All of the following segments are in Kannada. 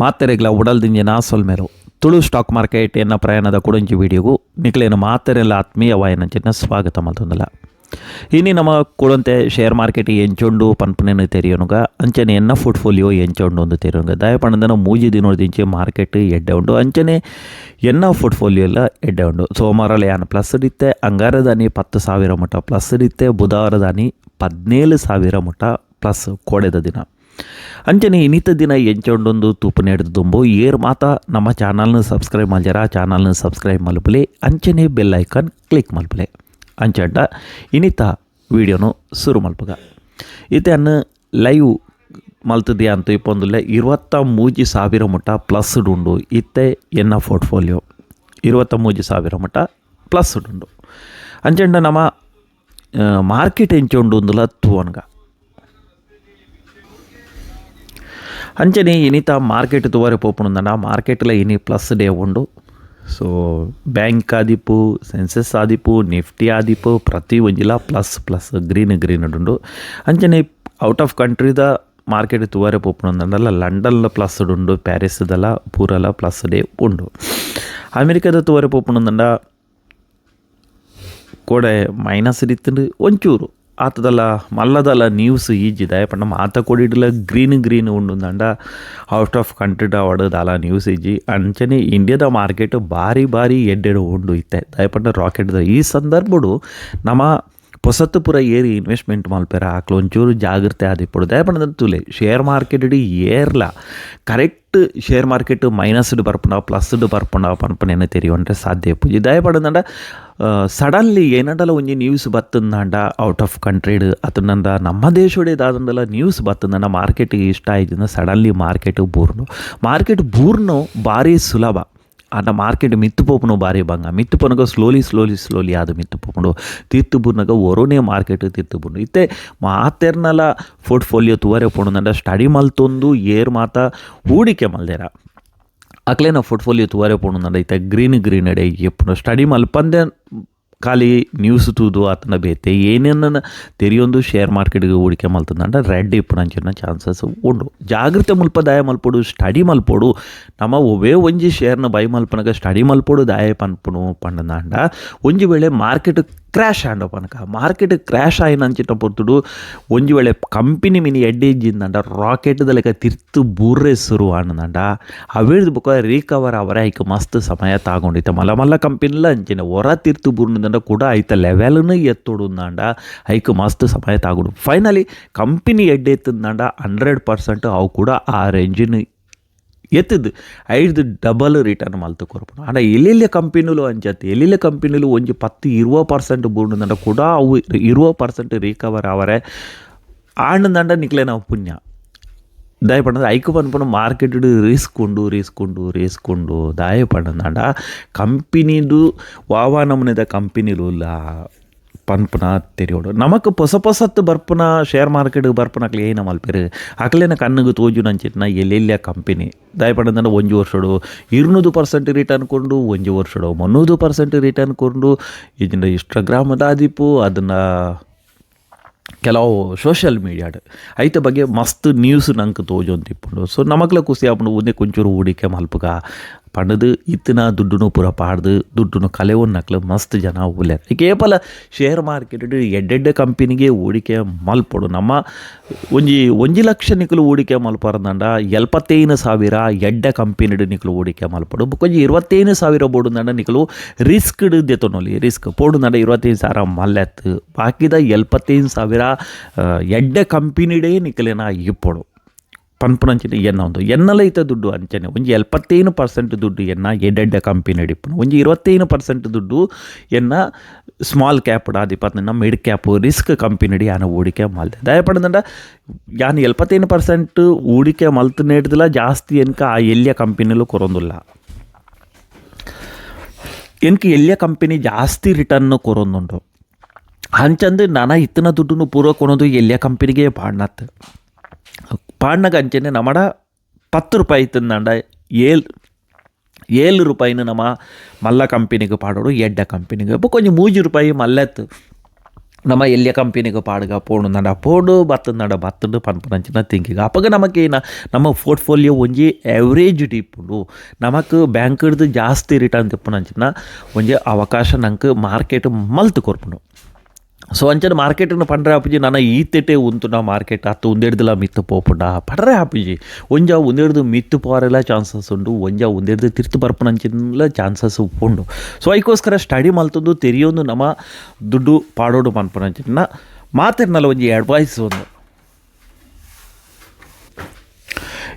ಮಾತೆರೆಗ್ಲ ಉಡಲ್ದಿಂಜೆ ನಾಸೊಲ್ಮೆರು ತುಳು ಸ್ಟಾಕ್ ಮಾರ್ಕೆಟ್ ಎನ್ನ ಪ್ರಯಾಣದ ಕುಡಂಜಿ ವಿಡಿಯೋಗು ನಿಕ್ಲೇನು ಮಾತೆರೆಲ್ಲ ಆತ್ಮೀಯ ವಾಯನಂಚಿನ ಸ್ವಾಗತ ಮಲ್ತೊಂದಲ. ಇನ್ನಿ ನಮ್ಮ ಕುಡಂತೆ ಶೇರ್ ಮಾರ್ಕೆಟ್ ಎಂಚೊಂಡು ಪನ್ಪನೇನು ತೆರೆಯೋನುಗ, ಅಂಚನೆ ಎನ್ನ ಫೋರ್ಟ್ಫೋಲಿಯೋ ಎಂಚೊಂಡು ಒಂದು ತೆರೆಯೋನುಗ. ದಯಪಣದ ಮೂಜಿ ದಿನೋದಿಂಚೆ ಮಾರ್ಕೆಟ್ ಎಡ್ಡೆ ಉಂಡು, ಅಂಚನೆ ಎನ್ನ ಫೋರ್ಟ್ಫೋಲಿಯೋ ಎಲ್ಲ ಎಡ್ಡೆ ಉಂಡು. ಸೋಮವಾರ ಯಾನ ಪ್ಲಸ್ ಇತ್ತೆ ಅಂಗಾರದಾನಿ ಪತ್ತು ಸಾವಿರ ಮುಟ ಪ್ಲಸ್ ಇತ್ತೆ ಬುಧವಾರದಾನಿ ಪದ್ನೇಳು ಸಾವಿರ ಮುಟ್ಟ ಪ್ಲಸ್ ಕೋಡೆದ ದಿನ. ಅಂಚನೆ ಇನ್ನಿತ ದಿನ ಎಂಚೊಂಡೊಂದು ತೂಪು ನೆಡ್ದು ತುಂಬು ಏರ್ ಮಾತ, ನಮ್ಮ ಚಾನಲ್ನ ಸಬ್ಸ್ಕ್ರೈಬ್ ಮಾಡ್ಯಾರ, ಚಾನಲ್ನ ಸಬ್ಸ್ಕ್ರೈಬ್ ಮಲ್ಪಲೆ ಅಂಚನೆ ಬೆಲ್ ಐಕಾನ್ ಕ್ಲಿಕ್ ಮಲ್ಪಲೆ. ಅಂಚಂಡ ಇನ್ನಿತ ವಿಡಿಯೋನು ಶುರು ಮಲ್ಪಗ. ಅನ್ನು ಲೈವ್ ಮಲ್ತದೆ ಅಂತ ಇಪ್ಪೊಂದುಲ್ಲೆ ಇರುವತ್ತ ಮೂಜಿ ಸಾವಿರ ಮುಟ ಪ್ಲಸ್ ಡುಂಡು, ಇತ್ತೆ ಎನ್ನ ಪೋರ್ಟ್ಫೋಲಿಯೋ. ಇರುವತ್ತ ಮೂಜಿ ಸಾವಿರ ಮುಟ ಪ್ಲಸ್ ಡುಂಡು. ಅಂಚಂಡ ನಮ್ಮ ಮಾರ್ಕೆಟ್ ಎಂಚೊಂಡು ಒಂದುಲ ತೂವನ್ಗ. ಅಂಚನೆ ಇನಿತ ಮಾರ್ಕೆಟ್ ತುವರೆ ಮಾರ್ಕೆಟ್ ಮಾರ್ಕೆಟ್ಲ ಇನಿ ಪ್ಲಸ್ ಡೇ ಉಂಡು. ಸೊ ಬ್ಯಾಂಕ್ ಆದಿಪ್ಪು ಸೆನ್ಸಸ್ ಆದಿಪ್ಪು ನಿಫ್ಟಿ ಆದಿಪ್ಪು ಪ್ರತಿ ಒಂಜಿಲ ಪ್ಲಸ್ ಪ್ಲಸ್ ಗ್ರೀನ್ ಗ್ರೀನ್ ಉಂಡು ಅಂಚನೆ ಔಟ್ ಆಫ್ ಕಂಟ್ರಿದ ಮಾರ್ಕೆಟ್ ತುವರೆ ಲಂಡನ್ ಲಂಡನ್ಲ ಪ್ಲಸ್ ಉಂಡು ಪ್ಯಾರಿಸ್ದಲ್ಲ ಪೂರಲ ಪ್ಲಸ್ ಡೇ ಉಂಡು. ಅಮೆರಿಕದ ತುವರೆ ಪೋಪುಂದಂಡ ಕೋಡೆ ಮೈನಸ್ ಇಡಿತ್ತಂಡು ಒಂಚೂರು. ಆತದಲ್ಲ, ಮಲ್ಲದಲ್ಲ ನ್ಯೂಸ್ ಈಜಿದೆ ಪಂಡ ಮಾತ ಕೊಡಿಡ್ಲ ಗ್ರೀನ್ ಗ್ರೀನ್ ಉಂಡುಂದಂಡ ಔಟ್ ಆಫ್ ಕಂಟ್ರಿಡ ಒಡದಲ್ಲ ನ್ಯೂಸ್ ಈಜಿ ಅಂಚನೆ ಇಂಡಿಯಾದ ಮಾರ್ಕೆಟ್ ಬಾರಿ ಬಾರಿ ಎಡ್ಡೆಡು ಉಂಡು ಇತ್ತೆ. ದಯಪಂಡ ರಾಕೆಟ್ದ ಈ ಸಂದರ್ಭಡು ನಮ್ಮ ಹೊಸತು ಪುರ ಏರಿ ಇನ್ವೆಸ್ಟ್ಮೆಂಟ್ ಮಲ್ಪೆರ ಹಾಕ್ಲು. ಒಂಚೂರು ಜಾಗ್ರತೆ ಆದಿಪ್ಪಡು ದಯಪಂಡ ತುಲೆ, ಶೇರ್ ಮಾರ್ಕೆಟ್ ಏರ್ಲ. ಕರೆಕ್ಟ್ ಶೇರ್ ಮಾರ್ಕೆಟ್ ಮೈನಸ್ಡ್ ಪ್ಲಸ್ ಪ್ಲಸ್ಡ್ ಬರ್ಪುಂಡ ಪನ್ಪನೇನು ತೆರಿಯುವಂಡ್ರೆ ಸಾಧ್ಯ ಪೂಜೆ ದಯಪಡಂದಂಡ ಸಡನ್ಲಿ ಏನಂಡಲ ಒಂಜಿ ನ್ಯೂಸ್ ಬತ್ತಂದಾಂಡ ಔಟ್ ಆಫ್ ಕಂಟ್ರಿಡ್ ಅತನಂದ ನಮ್ಮ ದೇಶೋಡೆ ದಾದಂಡಲ ನ್ಯೂಸ್ ಬತ್ತಂದಾಂಡ ಮಾರ್ಕೆಟಿಗೆ ಇಷ್ಟ ಆಯ್ತಂದ, ಸಡನ್ಲಿ ಮಾರ್ಕೆಟ್ ಬೂರ್ನು. ಮಾರ್ಕೆಟ್ ಬೂರ್ನು ಭಾರಿ ಸುಲಭ. ಆಂಡ ಮಾರ್ಕೆಟ್ ಮಿತ್ತು ಪೋಪುನು ಬಾರಿ ಬಂಗ ಮಿತ್ತು ಪೊನಗ ಸ್ಲೋಲಿ ಸ್ಲೋಲಿ ಸ್ಲೋಲಿ ಆದು ತಿತ್ತು ಬುರ್ನಗ ಒರೋನೇ ಮಾರ್ಕೆಟ್ ತಿತ್ತು ಬುರ್ನು. ಇತ್ತೆ ಮಾತೆರ್ನಲ ಪೋರ್ಟ್ಫೋಲಿಯೋ ತುವರೆ ಪೋಣ ಸ್ಟಡಿ ಮಲ್ತೊಂದು ಏರ್ ಮಾತ ಹೂಡಿಕೆ ಮಲ್ದೇರ. ಅಕ್ಲೇನ ಪೋರ್ಟ್ಫೋಲಿಯೋ ತುವರೆ ಪೋಣಂದ ಇತ್ತೆ ಗ್ರೀನ್ ಗ್ರೀನ್ ಎಡೆ ಎಪ್ಪುನು ಸ್ಟಡಿ ಮಲ್ಪಂದೆ ಖಾಲಿ ನ್ಯೂಸ್ ತೂದು ಆತನ ಬೇತೆ ಏನೇನ ತೆರಿಯೊಂದು ಶೇರ್ ಮಾರ್ಕೆಟ್ಗೆ ಹೂಡಿಕೆ ಮಲ್ತದಂಡ ರೆಡ್ ಇಪ್ಪುನಂಚಿನ ಚಾನ್ಸಸ್ ಉಂಡು ಜಾಗ್ರತೆ ಮುಲ್ಪ, ದಾಯ ಮಲ್ಪೊಡು ಸ್ಟಡಿ ಮಲ್ಪೊಡು, ನಮ್ಮ ಒವೇ ಒಂಜಿ ಶೇರ್ನ ಬೈ ಮಲ್ಪನಗ ಸ್ಟಡಿ ಮಲ್ಪೊಡು, ದಾಯ ಪನ್ಪುನು ಪಂಡದಾಂಡ ಒಂಜಿ ವೇಳೆ ಮಾರ್ಕೆಟ್ ಕ್ರ್ಯಾಶ್ ಆಂಡ ಪನಕ. ಮಾರ್ಕೆಟ್ ಕ್ರ್ಯಾಶ್ ಆಯ್ನಂಚಿಟ ಪೊರ್ತುಡು, ಒಂಜಿ ವೇಳೆ ಕಂಪನಿ ಮಿನಿ ಎಡ್ಡೆಜ್ಜಿಂದಂಡ ರಾಕೆಟ್ ಲೆಕ್ಕ ತಿರ್ತು ಬೂರ್ರೆ ಸುರು ಆನಂದಂಡ ಅವೇಳ್ದು ಬುಕ ರಿಕವರ್ ಅವರ ಐಕ್ ಮಸ್ತ್ ಸಮಯ ತಾಗೊಂಡಿತ್ತು ಮಲ್ಲ ಮಲ್ಲ ಕಂಪನಿಲ ಅಂಚಿನ ಹೊರ ತಿರ್ತು ಕೂಡ ಐತ ಲೆವೆಲ್ನು ಎತ್ತೊಡುಂದಾಂಡ ಐಕ್ ಮಸ್ತ್ ಸಮಯ ತಾಗೊಂಡು ಫೈನಲಿ ಕಂಪನಿ ಎಡ್ಡೆ ಎತ್ತಂದಾಂಡ ಹಂಡ್ರೆಡ್ ಪರ್ಸೆಂಟ್ ಅವು ಕೂಡ ಆ ರೇಂಜಿನ ಎತ್ತಿದ್ದು. ಐದು ಡಬಲ್ ರಿಟರ್ನ್ ಮಲ್ತು ಕೊರ್ಪುನು. ಆಂಡ ಎಲ್ಲೆಲ್ಲ ಕಂಪನಿಲು ಅಂಚತ್ತೆ ಎಲ್ಲೆಲ್ಲ ಕಂಪನಿಲು ಒಂಜಿ ಪತ್ತು ಇರುವ ಪರ್ಸೆಂಟ್ ಬೂರ್ನದಂಡ ಕೂಡ ಅವು ಇರುವ ಪರ್ಸೆಂಟ್ ರಿಕವರ್ ಅವರೆ ಆಂಡದಂಡ ನಿಕ್ಲೆ ನಾವು ಪುಣ್ಯ. ಉಂಡು ರಿಸ್ಕ್ ಉಂಡು ರಿಸ್ಕ್ ಉಂಡು ದಾಯ ಪಂಡಂದಾಂಡ ಕಂಪಿನಿದು ವಾವಾ ನಮೂನೆದ ಕಂಪಿನಿಲು ಪನ್ಪುನ ತೆರೆಯೋಡು ನಮಕ್ ಹೊಸ ಹೊಸತ್ತು ಬರ್ಪುನ ಶೇರ್ ಮಾರ್ಕೆಟ್ ಬರ್ಪುನಕ್ಲೆ ಏನು ಮಲ್ಪೇರು ಅಕ್ಲೇನ ಕಣ್ಣಿಗೆ ತೋಜು ನಂಚಿಟ್ನ ಎಲ್ಲೆಲ್ಲ ಕಂಪನಿ ದಯಪಡಂದ್ರೆ ಒಂಜಿ ವರ್ಷಡು ಇರುನೂದು ಪರ್ಸೆಂಟ್ ರಿಟರ್ನ್ ಕೊಂಡು ಒಂಜಿ ವರ್ಷಡು ಮುನ್ನೂರು ಪರ್ಸೆಂಟ್ ರಿಟರ್ನ್ ಕೊಂಡು ಇದನ್ನ ಇನ್ಸ್ಟಾಗ್ರಾಮದ ಆದಿಪ್ಪು ಅದನ್ನು ಕೆಲವು ಸೋಷಿಯಲ್ ಮೀಡಿಯಾಡ್ ಐತ ಬಗ್ಗೆ ಮಸ್ತ್ ನ್ಯೂಸ್ ನಂಗೆ ತೋಜೊಂದಿಪ್ಪುಂಡು ಸೊ ನಮಕ್ಲ ಖುಷಿ ಆಪುಂಡು ಒಂದೇ ಕೊಂಚೂರು ಹೂಡಿಕೆ ಮಲ್ಪಗ. ಪಂಡದು ಇತ್ತಿನ ದುಡ್ಡುನು ಪೂರ ಪಾಡ್ದು, ದುಡ್ಡುನು ಕಲೆ ನಕ್ಲು ಮಸ್ತ್ ಜನ ಉಲ್ಲೇರ್ ಕೇವಲ ಶೇರ್ ಮಾರ್ಕೆಟ್ ಎಡ್ಡೆಡ್ಡೆ ಕಂಪನಿಗೆ ಹೂಡಿಕೆ ಮಲ್ಪಡು. ನಮ್ಮ ಒಂಜಿ ಒಂಜಿ ಲಕ್ಷ ನಿಕಲು ಹೂಡಿಕೆ ಮಲ್ಪರಂದಂಡ ಎಲ್ಪತ್ತೈನು ಸಾವಿರ ಎಡ್ಡೆ ಕಂಪನಿಡು ನಿಕಲು ಹೂಡಿಕೆ ಮಲ್ಪಡು. ಕೊಂಚ ಇರುವತ್ತೈನು ಸಾವಿರ ಬೋಡುಂದಂಡ ನಿಕಲು ರಿಸ್ಕ್ ದೆತೊನೊಲಿ ರಿಸ್ಕ್ ಪೋಡುಂದಂಡ ಇರುವತ್ತೈದು ಸಾವಿರ ಮಲ್ಲೆತ್ ಬಾಕಿದ ಎಲ್ಪತ್ತೈದು ಸಾವಿರ ಎಡ್ಡೆ ಕಂಪನಿಡೇ ನಿಕ್ಲೆನ ಇಪ್ಪೊಡು. ಪನ್ಪುನಂಚಿನ ಎನ್ನ ಒಂದು ಎನ್ನಲ ಐತ ದುಡ್ಡು ಅಂಚನೆ, ಒಂಜಿ ಎಲ್ಪತ್ತೈನು ಪರ್ಸೆಂಟ್ ದುಡ್ಡು ಎನ್ನ ಎಡ್ಡೆಡ್ಡ ಕಂಪನಿ ಹಿಡಿಪುನು ಒಂಜಿ ಇರುವತ್ತೈನು ಪರ್ಸೆಂಟ್ ದುಡ್ಡು ಎನ್ನ ಸ್ಮಾಲ್ ಕ್ಯಾಪ್ ಆದಿಪ್ಪತ್ತಿನ ಮಿಡ್ ಕ್ಯಾಪ್ ರಿಸ್ಕ್ ಕಂಪನಿ ಯಾನ ಹೂಡಿಕೆ ಮಲ್ತೆ ದಯಪಡದಂಡ ಯಾನ್ ಎಲ್ಪತ್ತೈನು ಪರ್ಸೆಂಟ್ ಹೂಡಿಕೆ ಮಲ್ತು ನೀಡಿದಿಲ್ಲ, ಜಾಸ್ತಿ ಎನ್ಕ ಆ ಎಲ್ಲಿಯ ಕಂಪೆನಿಲು ಕೊರೊಂದಿಲ್ಲ. ಎನ್ಕ ಎಲ್ಲಿಯ ಕಂಪನಿ ಜಾಸ್ತಿ ರಿಟರ್ನ್ ಕೊರೊಂದುಂಡು ಅಂಚಂದು ನಾನು ಇತ್ತಿನ ದುಡ್ಡು ಪೂರ ಕೊನೋದು ಎಲ್ಲಿಯ ಕಂಪನಿಗೆ ಪಾಡ್ನತ್ ಪಾಡ್ನ ಕಂಚೆನೆ ನಮ್ಮಡ பத்து ரூபாய் தின்னாண்ட. ஏழு ஏழு ரூபாயின்னு நம்ம மல்ல கம்பெனிக்கு பாடணும் எட்ட கம்பெனிக்கு. இப்போ கொஞ்சம் மூஜு ரூபாய் மல்லத்து நம்ம எல்லிய கம்பெனிக்கு பாடுக போகணுந்தாண்டா போடு பத்துந்தாண்டா பத்துட்டு பண்புனா திங்கிங்க அப்போ நமக்கு ஏன்னா நம்ம போர்ட்ஃபோலியோ ஒஞ்சி எவರೇಜ್ ಡಿಪ್ಪುಂಡು ನಮಕ್ ಬ್ಯಾಂಕ್ಡ್ದು ಜಾಸ್ತಿ ರಿಟರ್ನ್ ತಿಪ್ಪುನಂಚಿನ ಒಂಜಿ ಅವಕಾಶ ನಂಗೆ ಮಾರ್ಕೆಟ್ ಮಲ್ತು ಕೊರ್ಪುಂಡು ಸೊ ಅಂಚನೆ ಮಾರ್ಕೆಟನ್ನು ಪಂಡ್ರೆ ಆಪುಜಿ ನನ್ನ ಈತೆಟೆ ಉಂತುನ ಮಾರ್ಕೆಟ್ ಅತ್ತು ಒಂದೆಡ್ದುಲ ಮಿತ್ತು ಪೋಪುಂಡ ಪಡ್ರೆ ಆಪುಜಿ ಒಂಜ ಒಂದೆಡ್ದು ಮಿತ್ತು ಪೋರೆಲ್ಲ ಚಾನ್ಸಸ್ ಉಂಡು, ಒಂಜ ಒಂದೆಡ್ದು ತಿರ್ತು ಬರ್ಪುನಂಚಿನ ಚಾನ್ಸಸ್ ಉಂಡು ಸೊ ಅದಕ್ಕೋಸ್ಕರ ಸ್ಟಡಿ ಮಲ್ತದ್ದು ತೆರಿಯೊಂದು ನಮ್ಮ ದುಡ್ಡು ಪಾಡೋಡು ಮನ್ಪುನಂಚಿನ ಮಾತಿರ್ನಲ್ಲ ಒಂಜಿ ಅಡ್ವೈಸ್ ಒಂದು.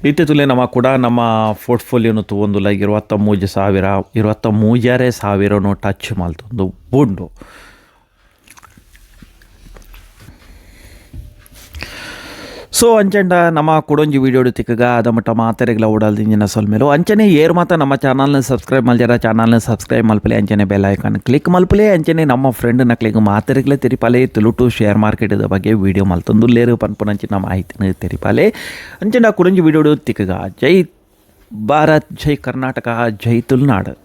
ಇತ್ತಿತ್ತುಲೆ ನಮ್ಮ ಕೂಡ ನಮ್ಮ ಪೋರ್ಟ್ಫೋಲಿಯೋನು ತೊಗೊಂದುಲ್ಲ ಇರುವತ್ತ ಮೂಜು ಸಾವಿರ ಇರುವತ್ತ ಮೂಜಾರೆ ಸಾವಿರನು ಟಚ್ ಮಲ್ತೊಂದು ಉಂಡು. ಸೊ ಅಂಚಂಡ ನಮ್ಮ ಕೊಡೊಂಜಿ ವಿಡಿಯೋ ತಿಕ್ಕಗ ಅದ ಮಟ್ಟ ಮಾತೆರೆಗ್ಲ ಓಡಲ್ದು ಇಂಜಿನ ಸೊಲ್ ಮೇಲು. ಅಂಚನೆ ಏರ್ ಮಾತ ನಮ್ಮ ಚಾನಲ್ನ ಸಬ್ಸ್ಕ್ರೈಬ್ ಮಲ್ಜಾರ, ಚಾನಲ್ನ ಸಬ್ಸ್ಕ್ರೈಬ್ ಮಲ್ಪಲೆ, ಅಂಚನೆ ಬೆಲ್ ಐಕಾನ್ ಕ್ಲಿಕ್ ಮಲ್ಪಲೆ, ಅಂಚನೆ ನಮ್ಮ ಫ್ರೆಂಡ್ನ ಕ್ಲಿಕ್ ಮಾತೆರೆಗ್ಲೆ ತೆರಿಪಾಲೆ ತುಳುಟು ಶೇರ್ ಮಾರ್ಕೆಟ್ದ ಬಗ್ಗೆ ವಿಡಿಯೋ ಮಲ್ತೊಂದು ಲೇರು ಪನ್ಪುನಂಚಿನ ಮಾಹಿತಿನ ತೆರಿಪಾಲೆ. ಅಂಚೆಂಡ ಕೊಡೊಂಜಿ ವಿಡಿಯೋ ತಿಕ್ಕಗ, ಜೈ ಭಾರತ್, ಜೈ ಕರ್ನಾಟಕ, ಜೈ ತುಳುನಾಡು